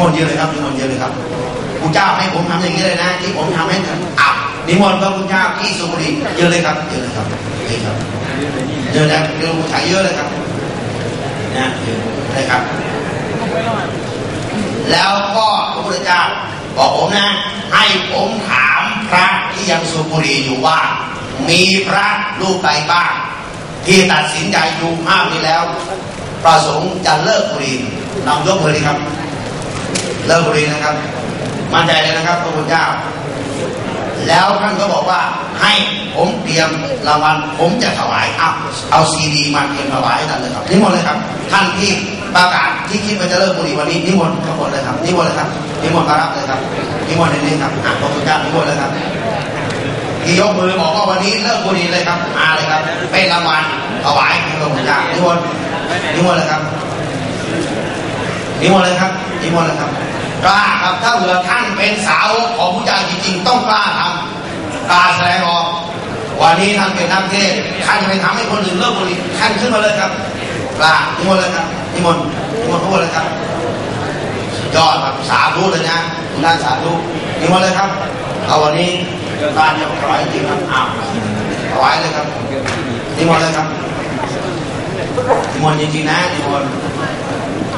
นิมนต์ยืนเลยครับนิมนต์ยืนเลยครับคุณเจ้าให้ผมทำอย่างนี้เลยนะ ที่ผมทำให้อับนิมนต์พระคุณเจ้าที่สุรียืนเลยครับเยืนเลยครับยืนครับยืนแล้วยืนถ่ายเยอะเลยครับนะยืนเลยครับ แล้วก็พระพุทธเจ้าบอกผมนะ ให้ผมถามพระที่ยังสูบบุหรี่อยู่ว่า มีพระรูปใดบ้างที่ตัดสินใจอยู่ห้ามนี้แล้ว ประสงค์จะเลิกบุรี่ลองยกมือดีครับ เลิกบุหรี่นะครับ มั่นใจเลยนะครับพระพุทธเจ้า แล้วท่านก็บอกว่าให้ผมเตรียมรางวัลผมจะถวายเอาเอาซีดีมาเตรียมถวายให้ท่านเลยครับนิมนต์เลยครับ ท่านที่ประกาศที่คิดว่าจะเลิกบุหรี่วันนี้นิมนต์ทั้งหมดเลยครับนิมนต์เลยครับนิมนต์มารับเลยครับนิมนต์ในนี้ครับอะพระพุทธเจ้านิมนต์เลยครับที่ยกมือบอกว่าวันนี้เลิกบุหรี่เลยครับมาเลยครับเป็นรางวัลถวายให้พระพุทธเจ้านิมนต์นิมนต์เลยครับนิมนต์เลยครับนิมนต์เลยครับ กล้าครับถ้าเผื่อท่านเป็นสาวของพระเจ้าจริงๆต้องกล้าทำกล้าแสดงออกวันนี้ท่านเป็นนักเทศท่านจะไปทำให้คนอื่นเลิกบุหรี่ท่านขึ้นมาเลยครับกล้านิมนต์เลยครับนิมนต์นิมนต์พูดเลยครับยอดครับสาธุเลยนะทุกท่านสาธุนิมนต์เลยครับเอาวันนี้บ้านจะถวายจริงครับอ้าวถวายเลยครับนิมนต์เลยครับนิมนต์จริงๆนะนิมนต์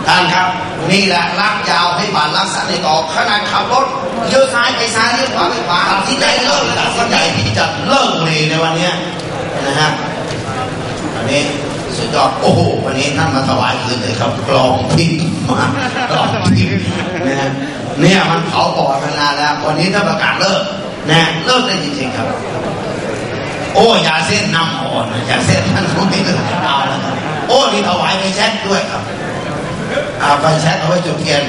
ท่านครับนี่แหละรักยาวให้ผ่านรักษาในต่อขนาดขับรถเลี้ยวซ้ายไปซ้ายเลี้ยวขวาไปขวาตัดสินใจเลิกตัดสินใจที่จะเลิกบุหรี่ในวันนี้นะฮะอันนี้สุดยอดโอ้โหวันนี้ท่านมาถวายคืนเลยครับกลองพิมพ์มากลองพิมพ์นะฮะเนี่ยมันเผาปอดมานานแล้ว วันนี้ถ้าประกาศเลิกนะเลิกได้จริงๆครับ โอ้ยาเส้นน้ำอ่อนยาเส้นท่านไม่เลิกเอาแล้วโอ้นี่ถวายไปแช็คด้วยครับ อาไปแช็คเอาไว้จุดเทียน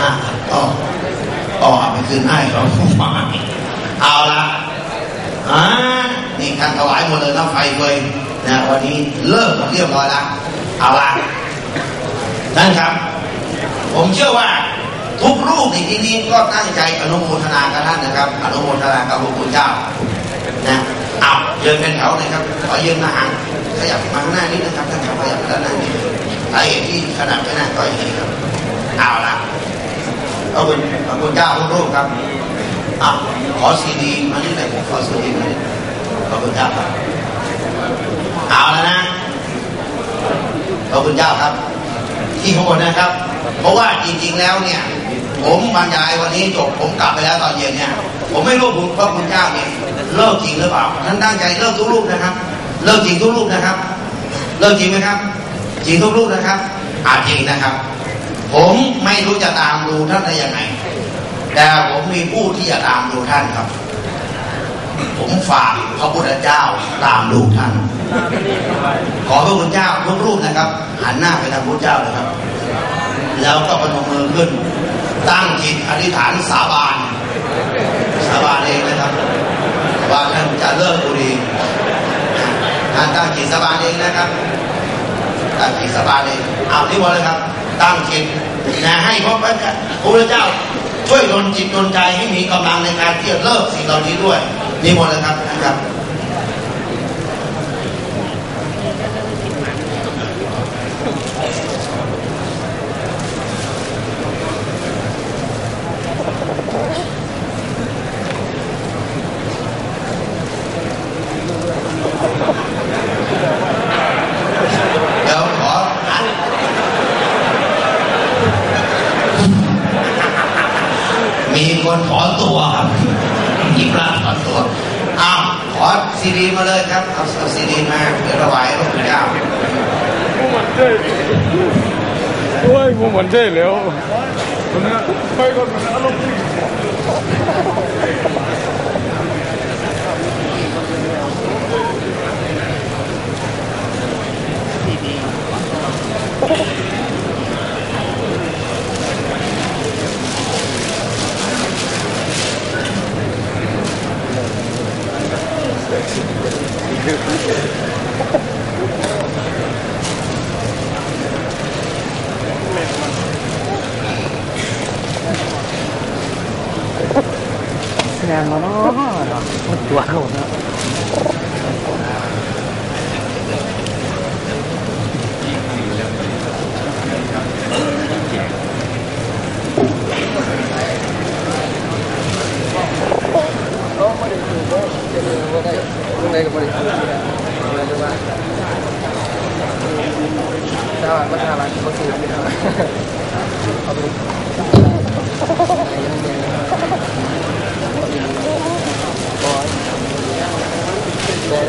อ่าอ๋ออ๋อเอาไปคืนให้เขาฟังเอาละอ่านี่การถวายหมดเลยนะไฟเลยนะวันนี้เลิกเรียบร้อยล้วเอาละท่านครับ ผมเชื่อว่าทุกรูปในที่นี้ก็ตั้งใจอนุโมทนากับท่านนะครับ อนุโมทนากับพระคุณเจ้านะเอาเยืนเป็นแถวเลยครับขอยืนมาหางขยับมาข้างหน้านิดนะครับท่านครับขยับมาด้านหน้านิดาเหตุที่ขนาดไม่น่าก็อย่างนี้ครับเอาละขอบคุณขอบคุณเจ้าทุกรูปครับอะขอซีดีมานี่เลยผมขอซีดีมานี่ขอบคุณเจ้าครับเอาแล้วนะขอบคุณเจ้าครับ ที่พูดนะครับ เพราะว่าจริง ๆ แล้วเนี่ย ผมบรรยายวันนี้จบผมกลับไปแล้วตอนเย็นเนี่ย ผมไม่รู้ผมว่าคุณเจ้าเนี่ยเลิกจริงหรือเปล่าท่านตั้งใจเลิกทุกรูปนะครับ เลิกจริงทุกรูปนะครับ เลิกจริงไหมครับ จริงทุกรูปนะครับอาจจริงนะครับ ผมไม่รู้จะตามดูท่านได้ยังไง แต่ผมมีผู้ที่จะตามดูท่านครับ ผมฝากพระพุทธเจ้าตามดูท่าน ขอพระคุณเจ้าทุกรูปนะครับ หันหน้าไปทางพระเจ้าเลยครับ แล้วก็ประนมมือขึ้น ตั้งจิตอธิษฐานสาบาน สาบานเองนะครับว่าท่านจะเลิกบุหรี่ท่านตั้งจิตสาบานเองนะครับ ตั้งจิตสาบานเลยเอาที่วันเลยครับ ตั้งจิตนะให้พระพุทธเจ้า ช่วยดลจิตดลใจให้มีกำลังในการที่จะเลิกสิ่งเหล่านี้ด้วยนี่หมดเลยครับนะครับ เดี๋ยวขออ่านมีคนถอนตัวครับมีพระถอนตัวอ้าวขอซีดีมาเลยครับ เอาเอาซีดีมาเดี๋ยวถวายพระคุณเจ้า โอ้ยผมเหมือนเท่แล้วคนนี้ไปก่อนอารมณ์ เแรงมาเนาะมันตัวเขาเนาะในกับบริษัทถ้าวัฒนธรรมเขาสูงไม่ได้เอาไปได้ได้ได้ได้ ต้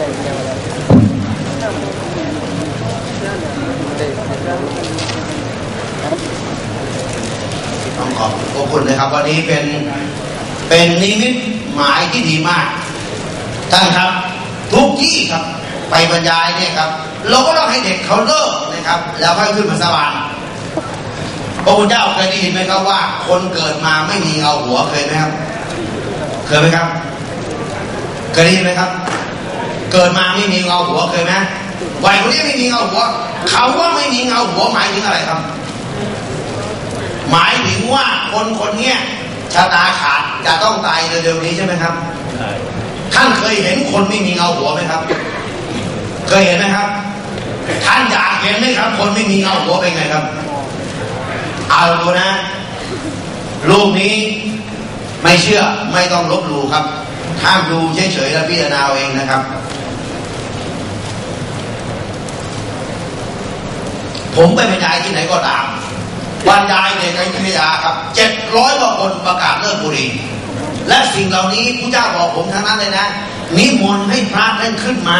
องขอบขอบคุณนะครับ วันนี้เป็นเป็นนิมิตหมายที่ดีมาก ท่านครับ ทุกที่ครับ ไปบรรยายเนี่ยครับ เราก็ต้องให้เด็กเขาเลิกนะครับ แล้วค่อยขึ้นมาสวรรค์พระพุทธเจ้าเคยได้ยินไหมครับว่า คนเกิดมาไม่มีเงาหัวเคยไหมครับ เคยไหมครับ เคยได้ยินไหมครับ เกิดมาไม่มีเงาหัวเคยไหมวัยคนนี้ไม่มีเงาหัวเขาว่าไม่มีเงาหัวหมายถึงอะไรครับ หมายถึงว่าคนคนเนี้ยชะตาขาดจะต้องตายเร็วๆนี้ใช่ไหมครับท่านเคยเห็นคนไม่มีเงาหัวไหมครับ เคยเห็นไหมครับ ท่านอยากเห็นไหมครับ คนไม่มีเงาหัวเป็นไงครับ เอาดูนะรูปนี้ไม่เชื่อไม่ต้องลบหลู่ครับห้ามดูเฉยๆแล้วพิจารณาเอาเองนะครับ ผมไปบรรยายที่ไหนก็ตามบรรยายในกัยุทยาครับเจ็ดร้อยกว่าคนประกาศเลิกบุหรี่และสิ่งเหล่านี้ผู้เจ้าบอกผมทั้งนั้นเลยนะ นิมนต์ให้พระนั่นขึ้นมา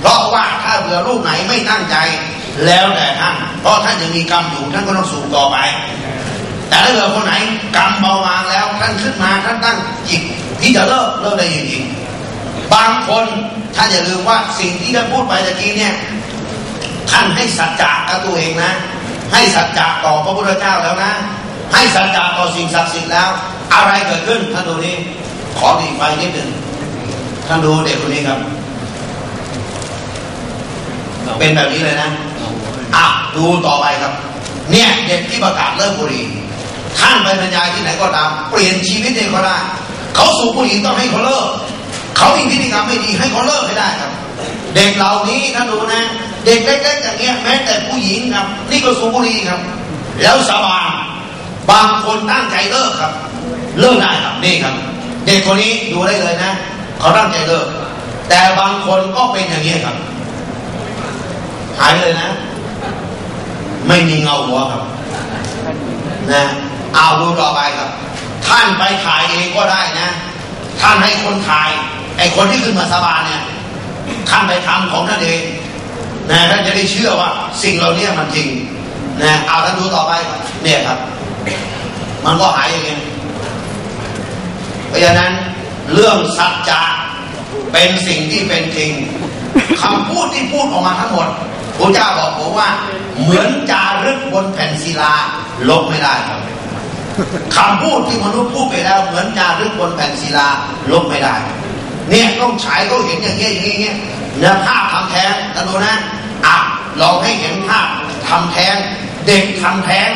เพราะว่าถ้าเผื่อรูปไหนไม่ตั้งใจแล้วแต่ท่านเพราะท่านยังมีกรรมอยู่ท่านก็ต้องสูงต่อไปแต่ถ้าเผื่อคนไหนกรรมเบาบางแล้วท่านขึ้นมาท่านตั้งจิตที่จะเลิกเลิกได้จริงๆบางคนท่านอย่าลืมว่าสิ่งที่ท่านพูดไปตะกี้เนี่ย ท่านให้สัจจะกับตัวเองนะ ให้สัจจะต่อพระพุทธเจ้าแล้วนะ ให้สัจจะต่อสิ่งศักดิ์สิทธิ์แล้ว อะไรเกิดขึ้นท่านดูนี้ขอดีไฟนิดหนึ่งท่านดูเด็กคนนี้ครับ เป็นแบบนี้เลยนะอะดูต่อไปครับ เนี่ยเด็กที่ประกาศเลิกบุหรี่ท่านไปบรรยายที่ไหนก็ตามเปลี่ยนชีวิตเองก็ได้เขาสูบบุหรี่ต้องให้เขาเลิกเขามีพฤติกรรมไม่ดีให้เขาเลิกให้ได้ครับ เด็กเหล่านี้ท่านดูนะ เด็กเล็กๆอย่างเงี้ยแม้แต่ผู้หญิงครับ นี่ก็สูบบุหรี่ครับ แล้วสาบานบางคนตั้งใจเลิกครับ เลิกได้ครับนี่ครับ เด็กคนนี้ดูได้เลยนะเขาตั้งใจเลิก แต่บางคนก็เป็นอย่างนี้ยครับ หายเลยนะ ไม่มีเงาหัวครับ นะเอาดูต่อไปครับ ท่านไปถ่ายเองก็ได้นะ ท่านให้คนถ่ายไอ้คนที่ขึ้นมาสาบานเนี่ยท่านไปทำของท่านเอง นะท่านจะได้เชื่อว่า สิ่งเหล่านี้มันจริงนะเอาท่านดูต่อไป เนี่ยครับ มันก็หายอย่างเงี้ยเพราะฉะนั้นเรื่องสัจจะเป็นสิ่งที่เป็นจริงคำพูดที่พูดออกมาทั้งหมดพระเจ้าบอกผมว่า เหมือนจารึกบนแผ่นศิลาลบไม่ได้ครับคำพูดที่มนุษย์พูดไปแล้ว เหมือนจารึกบนแผ่นศิลาลบไม่ได้ เนี่ยต้องฉายเขาเห็นอย่างเงี้ยอย่างเงี้ยเงี้ยภาพทำแท้งนะดูนะ อะลองให้เห็นภาพทำแท้ง เด็กทำแท้ง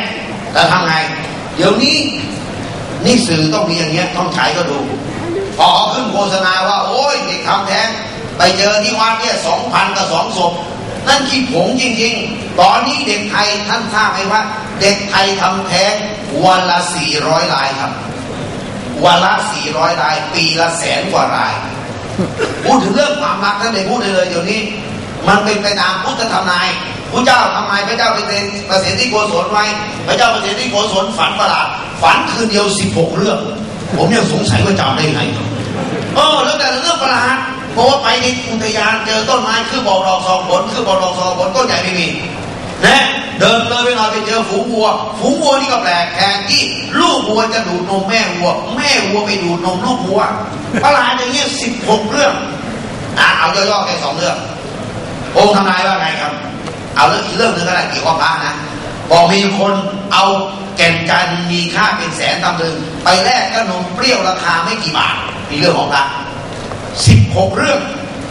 แล้วทำไง เดี๋ยวนี้นี่สื่อต้องมีอย่างเงี้ยต้องฉายก็ดู พอเขาขึ้นโฆษณาว่า โอ้ยเด็กทำแท้ง ไปเจอที่วัดเนี่ยสองพันกับสองศพนั่นขี้ผงจริง ๆ ตอนนี้เด็กไทยท่านทราบไหมว่า เด็กไทยทำแท้งวันละสี่ร้อยรายครับวันละสี่ร้อยราย ปีละแสนกว่าราย พูดถึงเรื่องความรักท่านได้พูดได้เลยเดี๋ยวนี้ มันเป็นไปตามพุทธธรรมนายพระเจ้าทำไมพระเจ้าเป็นประสิทธิโกศลไว้พระเจ้าประสิทธิโกศลฝันประหลาดฝันคืนเดียวสิบหกเรื่อง ผมยังสงสัยว่าจำได้ไงเออแล้วแต่เรื่องประหลาดเพราะว่าไปในอุทยานเจอต้นไม้คือบอกดอกสองผลคือบอกดอกสองผลต้นใหญ่ไม่มีนะเดินเลยไปหน่อยไปเจอฝูงวัว ฝูงวัวนี่ก็แปลกแทนที่ลูกวัวจะดูดนมแม่วัว แม่วัวไปดูดนมลูกวัวประหลาดอย่างเงี้ยสิบหกเรื่องอะเอาย่อๆแค่สองเรื่อง องค์ทำนายว่าไงครับ เอาเรื่องอีกเรื่องหนึ่งก็ได้เกี่ยวกับพระนะบอกมีคนเอาแก่นจันทร์มีค่าเป็นแสนตำลึงไปแลกขนมเปรี้ยวราคาไม่กี่บาทมีเรื่องของพระสิบหกเรื่อง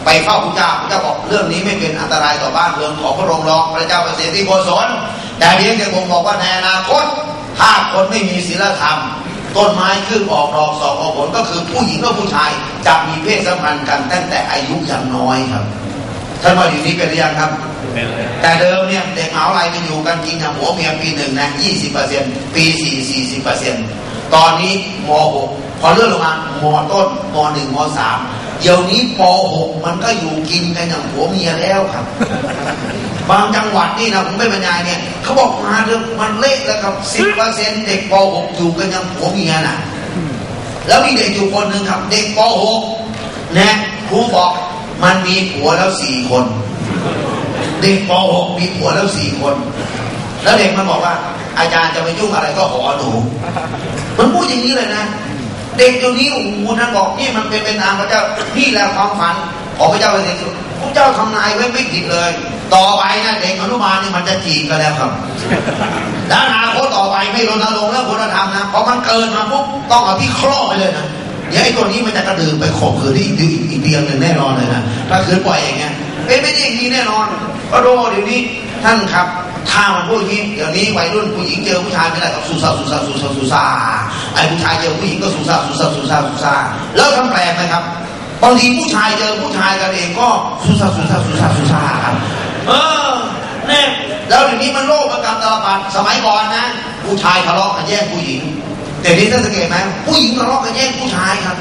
ไปเฝ้าพระเจ้าพระเจ้าบอกเรื่องนี้ไม่เป็นอันตรายต่อบ้านเมืองของพระองค์รองพระเจ้าประสริที่โกศลแต่เพียงแต่ผมบอกว่าในอนาคตถ้าคนไม่มีศีลธรรม ต้นไม้ขึ้นออกดอกสอกออกผลก็คือผู้หญิงกับผู้ชายจะมีเพศสัมพันธ์กันตั้งแต่อายุยังน้อยครับ ท่านว่าอยู่นี้เป็นหรือยังครับ แต่เดิมเนี่ยเด็กมหาวิทยาลัยมันอยู่กันจริงนะหัวเมียปีหนึ่งนะยี่สิบเปอร์เซ็นต์ปีสี่สี่สิบเปอร์เซ็นต์ตอนนี้มหกพอเลื่อนลงมามต้นมหนึ่งมสามเดี๋ยวนี้ปหกมันก็อยู่กินกันอย่างหัวเมียแล้วครับ บางจังหวัดนี่นะผมไม่บรรยายเนี่ยเขาบอกมาเรื่องมันเละแล้วครับสิบเปอร์เซ็นต์เด็กปหกอยู่กันอย่างหัวเมียน่ะแล้วมีเด็กอยู่คนหนึ่งครับ เด็กปหกนะครูบอก มันมีผัวแล้วสี่คนเด็กป .6 มีผัวแล้วสี่คน แล้วเด็กมันบอกว่า อาจารย์จะไปยุ่งอะไรก็ขอหนูมันพูดอย่างนี้เลยนะ เด็กเดี๋ยวนี้โอ้โหนะบอกนี่มันเป็นเป็นนามพระเจ้านี่แหละความฝันของพระเจ้าเป็นสิ่งที่พระเจ้าทำนายไว้ไม่ผิดเลย ต่อไปนะเด็กอนุบาลนี่มันจะจีบกันแล้วครับแล้วอนาคตต่อไปไม่รณรงค์เรื่องคุณธรรมนะพอมันเกินมาปุ๊บต้องเอาที่ครอบไปเลยนะ เดี๋ยวไอ้ตัวนี้มันจะกระดือไปข่มขืนที่อีกอีกอีกเดือนหนึ่งแน่นอนเลยนะถ้าคืนปล่อยอย่างเงี้ยเป็นไม่ได้อย่างนี้แน่นอนก็โดเดี๋ยวนี้ท่านครับถ้ามันพูดอย่างนี้เดี๋ยวนี้วัยรุ่นผู้หญิงเจอผู้ชายไม่ได้กับสุสาสุสาสุสาสุสาไอ้ผู้ชายเจอผู้หญิงก็สุสาสุสาสุสาสุสาแล้วทำแปลกไหมครับบางทีผู้ชายเจอผู้ชายกันเองก็สุสาสุสาสุสาสุสาครับเออเนี่ยแล้วเดี๋ยวนี้มันโลกประกำตลปัดสมัยก่อนนะ ผู้ชายทะเลาะกันแย่งผู้หญิง แต่นี้ท่านสังเกตไหมผู้หญิงทะเลาะกันแย่งผู้ชายครับ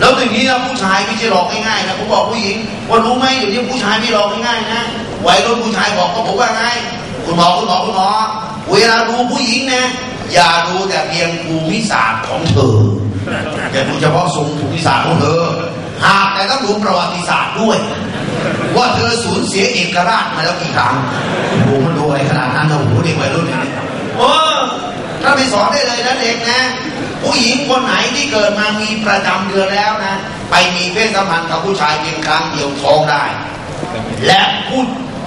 แล้วทีนี้นะผู้ชายไม่ใช่หลอกง่ายๆนะผมบอกผู้หญิงว่ารู้ไหมอยู่ที่ผู้ชายไม่หลอกง่ายๆนะไวัยรุ่นผู้ชายบอกก็ผมว่าไงคุณหมอคุณหมอคุณหมอเวลาดูผู้หญิงนะ อย่าดูแต่เพียงภูมิศาสตร์ของเธอแต่ดูเฉพาะทรงภูมิศาสตร์ของเธอหากแต่ต้องดูประวัติศาสตร์ด้วย ว่าเธอสูญเสียเอกราชมาแล้วกี่ครั้งโอ้โหมันดูอะไรขนาดนั้นนะโอ้โหเด็กวัยรุ่นเนี่ยโอ้ถ้าไป สอนได้เลยนะเด็กนะ ผู้หญิงคนไหนที่เกิดมามีประจำเดือนแล้วนะ ไปมีเพศสัมพันธ์กับผู้ชายเพียงครั้งเดียวท้องได้ และผู้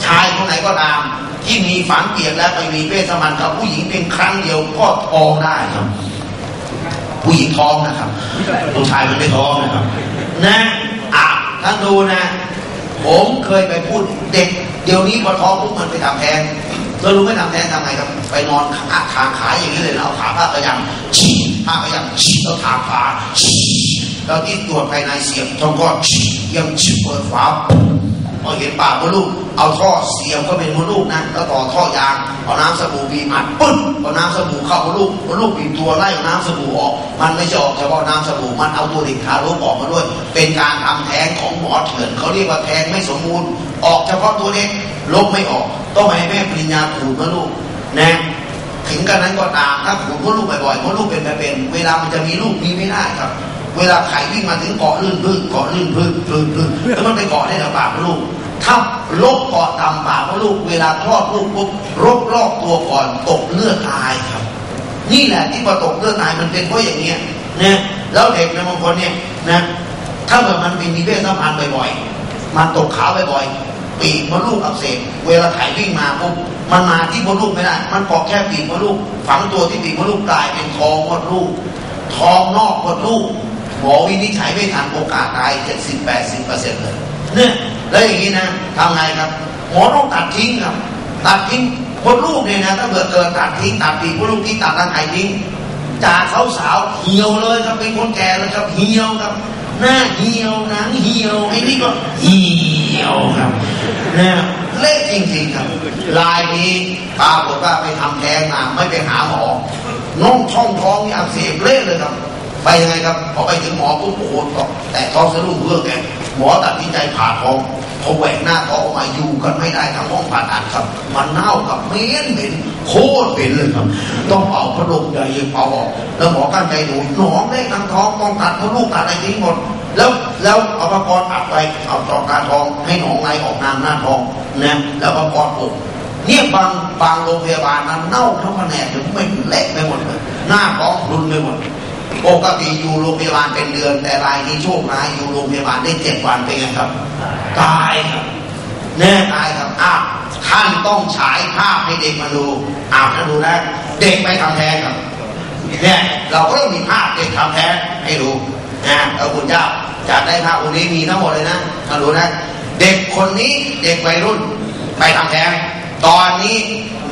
ชายคนไหนก็ตาม ที่มีฝังเกียรแล้วไปมีเพศสัมพันธ์กับผู้หญิงเพียงครั้งเดียวก็ท้องได้ครับ ผู้หญิงท้องนะครับ ผู้ชายมันไม่ท้องนะครับ นะอะท่านดูนะ ผมเคยไปพูดเด็ก เดี๋ยวนี้พอท้องปุ๊บมันไปทำแท้ง เรารู้ไม่ทำแท้งทำไงครับ ไปนอนขาทางขาอย่างนี้เลยนะเอาขาผ้ากระยังฉีกผ้ากระยังฉีกแล้วทาขาฉีกแล้วที่ตรวจภายในเสียบท้องก็ฉีกยังฉีกเปิดฝาพอเห็นปากมดลูก เอาท่อเสียบก็เป็นมดลูกนะแล้วต่อท่อยางเอาน้ำสบู่บีบอัดปึ๊บเอาน้ำสบู่เข้ามดลูกมดลูกบีบตัวไล่เอาน้ำสบู่ออก มันไม่ใช่ออกเฉพาะน้ำสบู่มันเอาตัวเด็กทารกออกมาด้วย เป็นการทำแท้งของหมอเถื่อนเขาเรียกว่าแท้งไม่สมบูรณ์ ออกเฉพาะตัวเด็ก ลบไม่ออก ต้องให้แม่ปริญญาขูดมดลูกนะถึงกันนั้นก็ตามถ้าขูดมดลูกบ่อยๆมดลูกเป็นไปเป็น เวลามันจะมีลูกมีไม่ได้ครับ เวลาไข่วิ่งมาถึงเกาะลื่นพื้นเกาะลื่นพื้นพื้นพื้นแล้วมันไปเกาะในปากมดลูกถ้าลบเกาะตามปากมดลูก เวลาคลอดลูกปุ๊บรบรอบตัวก่อนตกเลือดตายครับ นี่แหละที่พอตกเลือดตายมันเป็นเพราะอย่างเนี้ยนะแล้วเด็กในบางคนเนี่ยนะถ้าเกิดมันมีเพศสัมพันธ์บ่อยๆมันตกขาวบ่อยๆ ปีกมดลูกอักเสบเวลาไข่วิ่งมาปุ๊บมันมาที่มดลูกไม่ได้ มันเกาะแค่ปีกมดลูก ฝังตัวที่ปีกมดลูกกลายเป็นท้องมดลูกท้องนอกมดลูกหมอวินิจฉัยไม่ทันโอกาสตายเจ็ดสิบแปดสิบเปอร์เซ็นต์เลยเนี่ยแล้วอย่างนี้นะทำไงครับ หมอต้องตัดทิ้งครับ ตัดทิ้งคนลูกเนี่ยนะถ้าเกิดเกิดตัดทิ้งตัดปีกมดลูกทิ้งตัดร่างกายทิ้งจากเขาสาวเหี่ยวเลยครับเป็นคนแก่เลยครับเหี่ยวครับหน้าเหี่ยวหนังเหี่ยวไอ้นี่ก็เหี่ยวครับ นะเละจริงๆครับลายนี้ปรากฏว่าไปทำแท้งมาไม่ไปหาหมอน้องช่องท้องนี่อักเสบเละเลยครับ ไปยังไงครับพอไปถึงหมอปุ๊บโอ้โหแต่ท้องสะดุ้งเพื่อแกหมอตัดสินใจผ่าท้องพอแหวกหน้าท้องออกมาอยู่กันไม่ได้ทั้งห้องผ่าตัดครับ มันเน่ากับเหม็นเหม็นโคตรเหม็นเลยครับ ต้องเป่าพัดลมใหญ่เป่าออกแล้วหมอกั้นใจหนูหนองได้ทั้งท้องต้องตัดทั้งลูกตัดอะไรทิ้งหมด แล้วแล้วเอาประกอบอัดไปเอาตอกตาทอง ให้หนองไหลออกน้ำหน้าทองนะแล้วประกอบอกเนี่ยบางบางโรงพยาบาลนั้นเน่าทั้งแผนกถึงไม่เละไปหมดเลยหน้าท้องพรุนไปหมดปกติอยู่โรงพยาบาลเป็นเดือน แต่รายนี้โชคร้ายอยู่โรงพยาบาลได้เจ็ดวันเป็นไงครับตายครับแน่ตายครับอ้าวท่านต้องฉายภาพให้เด็กมาดูอ้าวท่าดูนะเด็กไปทำแท้งครับเนี่ยเราก็ต้องมีภาพเด็กทำแท้งให้ดูนะพระคุณเจ้า จากได้ภาพองค์นี้มีทั้งหมดเลยนะท่านดูนะ เด็กคนนี้เด็กวัยรุ่น ไปทำแท้งตอนนี้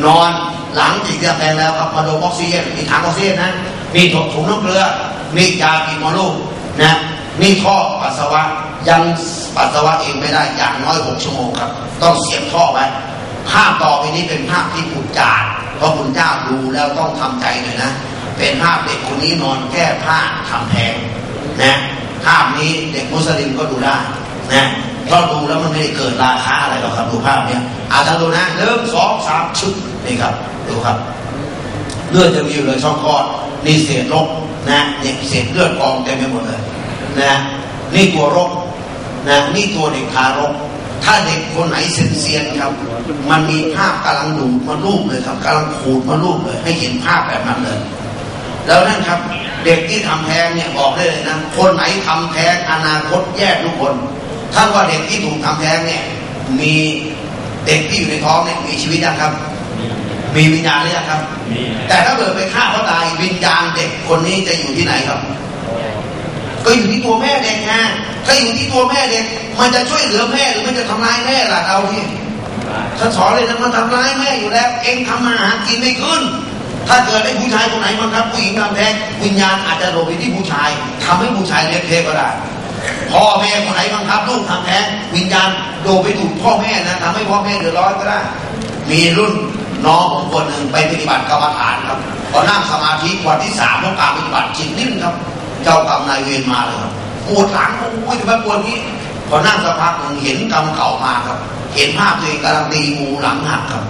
นอนหลังจากทำแทงแล้วครับมาดมออกซิเจนมีถังออกซิเจนนะนี่ถกถุงน้ำเกลือนี่ยาปีมอลูกนะนี่ท่อปัสสาวะยังปัสสาวะเองไม่ได้อย่างน้อยหกชั่วโมงครับ ต้องเสียบท่อไว้ภาพต่อไปนี้เป็นภาพที่ปุจจาดเพราะคุณเจ้าดูแล้วต้องทำใจหน่อยนะ เป็นภาพเด็กคนนี้นอนแก้ผ้าทำแพงนะ ภาพนี้เด็กมุสลิมก็ดูได้นะเพราดูแล้วมันไม่ได้เกิดราคาอะไรหรอกครับดูภาพเนี้ยอาจจะดูนะเริ่มสองสามชุดนี่ครับดูครับเลือดจะมีอยู่เลยช่องคลอดนี่เศษรกนะเนี่ยเศษเลือดกองเต็มไปหมดเลยนะนี่ตัวรกนะนี่ตัวเด็กทารก ถ้าเด็กคนไหนเซียนๆครับ มันมีภาพกำลังดูดมารูปเลยครับกำลังขูดมารูปเลย ให้เห็นภาพแบบนั้นเลย แล้วนั่นครับ เด็กที่ทำแท้งเนี่ยบอกได้เลยนะคนไหนทำแท้งอนาคตแย่ทุกคนท่านว่าเด็กที่ถูกทำแท้งเนี่ยมีเด็กที่อยู่ในท้องเนี่ยมีชีวิตยังครับ มีวิญญาณหรือยังครับ แต่ถ้าเกิดไปฆ่าเขาตายวิญญาณเด็กคนนี้จะอยู่ที่ไหนครับ ก็อยู่ที่ตัวแม่เด็กไงถ้าอยู่ที่ตัวแม่เด็กมันจะช่วยเหลือแม่หรือมันจะทำร้ายแม่ล่ะเอาที่ท่านสอนเลยนะมันทำร้ายแม่อยู่แล้ว เองทำมาหากินไม่ขึ้น ถ้าเกิดไอ้ผู้ชายคนไหนบังคับผู้หญิงทำแท้งวิญญาณอาจจะโดดไปที่ผู้ชายทำให้ผู้ชายเลี้ยงเทก็ได้พ่อแม่คนไหนบังคับลูกทำแท้งวิญญาณโดดไปถูกพ่อแม่นะทำให้พ่อแม่เดือดร้อนก็ได้ มีรุ่นน้องผมคนหนึ่งไปปฏิบัติกรรมฐานครับพอนั่งสมาธิวันที่สามต้องการปฏิบัติจิตนิ่งครับ เจ้ากรรมนายเวรมาเลยครับปวดหลังโอ้ยทำไมปวดนี้พอนั่งสักพักหนึ่งเห็นกรรมเก่ามาครับ เห็นภาพตัวเองกำลังตีงูหลังหักครับ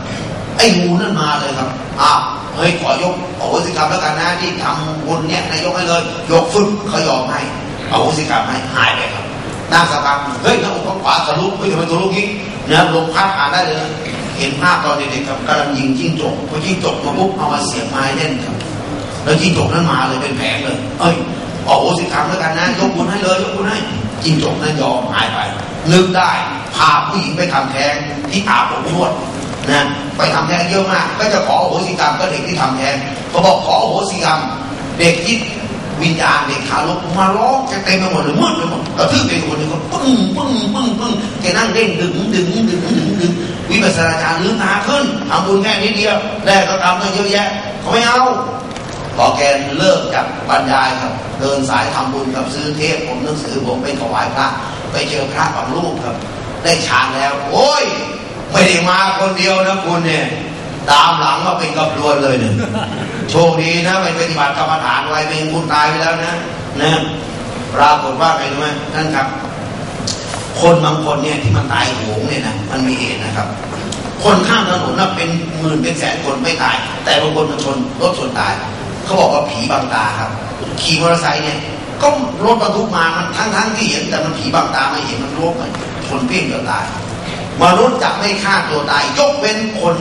ไอ้งูนั่นมาเลยครับอ้าว เฮ้ยขอยกโอ้สิกรรมแล้วกันนะที่ทำบุญเนี่ยนายยกให้เลย ยกฟึบเขายอมให้เอาสิกรรมให้หายไปครับนั่งสักพังเฮ้ยหน้าอกข้างขวาทะลุเฮ้ยทำไมทะลุงี้เนี่ยลมพัดผ่านได้เลยเห็นภาพตอนเด็กๆครับกำลังยิงจิ้งจกพอจิ้งจกมาปุ๊บเอามาเสียบไม้เล่นครับ แล้วจิ้งจกนั้นมาเลยเป็นแผงเลย เอ้ยโอ้โหสิกรรมแล้วกันนะยกบุญให้เลยยกบุญให้จิ้งจกนั้นยอมหายไปนึกได้พาผู้หญิงไปทำแท้งที่อาบอบนวด นะไปทำแท้งเยอะมาก ก็จะขอโอโหสิกรรมก็เด็กที่ทำแท้งเขาบอกขอโอโหสิกรรม เด็กที่วิญญาณเด็กขาลกมาร้องจะเต็มไปหมดเลยมืดไปหมดกระทืบเด็กคนหนึงก็ปึ้งปึ้งปึ้งปึ้งแกนั่งเด้งดึงดึงดึงดึงดึงวิปัสสนาจารย์ลืมตาขึ้นทำบุญแค่นิดเดียวแรกก็ทำตั้งเยอะแยะเขาไม่เอาพอแกเลิกจากบรรยายครับ เดินสายทำบุญกับซื้อเทพผมหนังสือผมไปถวายพระ ไปเจอพระบางรูปครับ ได้ฌานแล้ว โอ้ย ไม่ได้มาคนเดียวนะคุณเนี่ย ตามหลังมาเป็นกระพรวนเลยเนี่ยโชคดีนะไปปฏิบัติกรรมฐานไว้เป็นคุณตายไปแล้วนะนะปรากฏว่าไงรู้ไหมท่านครับ คนบางคนเนี่ยที่มันตายโหงเนี่ยนะมันมีเหตุนะครับ คนข้ามถนนน่ะเป็นหมื่นเป็นแสนคนไม่ตาย แต่บางคนมันชนรถชนตาย เขาบอกว่าผีบังตาครับ ขี่มอเตอร์ไซค์เนี่ยก็รถบรรทุกมามันทั้งทั้งๆที่เห็นแต่มันผีบังตาไม่เห็นมันรถมันชนเปี้ยงจนตาย มนุษย์จะไม่ฆ่าตัวตายยกเว้นคน